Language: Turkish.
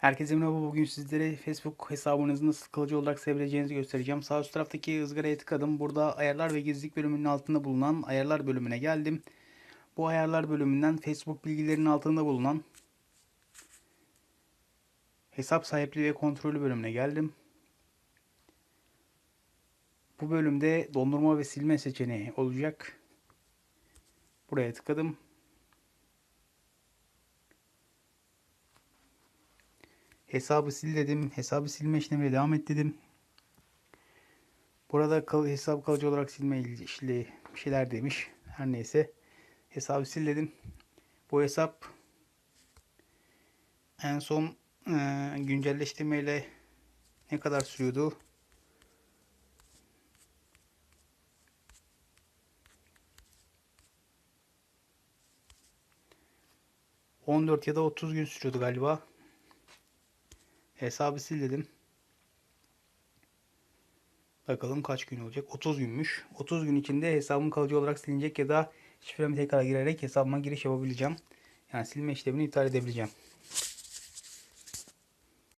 Herkese merhaba. Bugün sizlere Facebook hesabınızı nasıl kalıcı olarak silebileceğinizi göstereceğim. Sağ üst taraftaki ızgaraya tıkladım. Burada ayarlar ve gizlilik bölümünün altında bulunan ayarlar bölümüne geldim. Bu ayarlar bölümünden Facebook bilgilerinin altında bulunan hesap sahipliği ve kontrolü bölümüne geldim. Bu bölümde dondurma ve silme seçeneği olacak. Buraya tıkladım. Hesabı sil dedim. Hesabı silme işlemine devam et dedim. Burada kal hesap kalıcı olarak silme ilgili bir şeyler demiş. Her neyse. Hesabı sil dedim. Bu hesap en son e, güncelleştirmeyle ne kadar sürüyordu? ...14 ya da 30 gün sürüyordu galiba. Hesabı sil dedim. Bakalım kaç gün olacak. 30 günmüş. 30 gün içinde hesabım kalıcı olarak silinecek ya da şifremi tekrar girerek hesabıma giriş yapabileceğim. Yani silme işlemini iptal edebileceğim.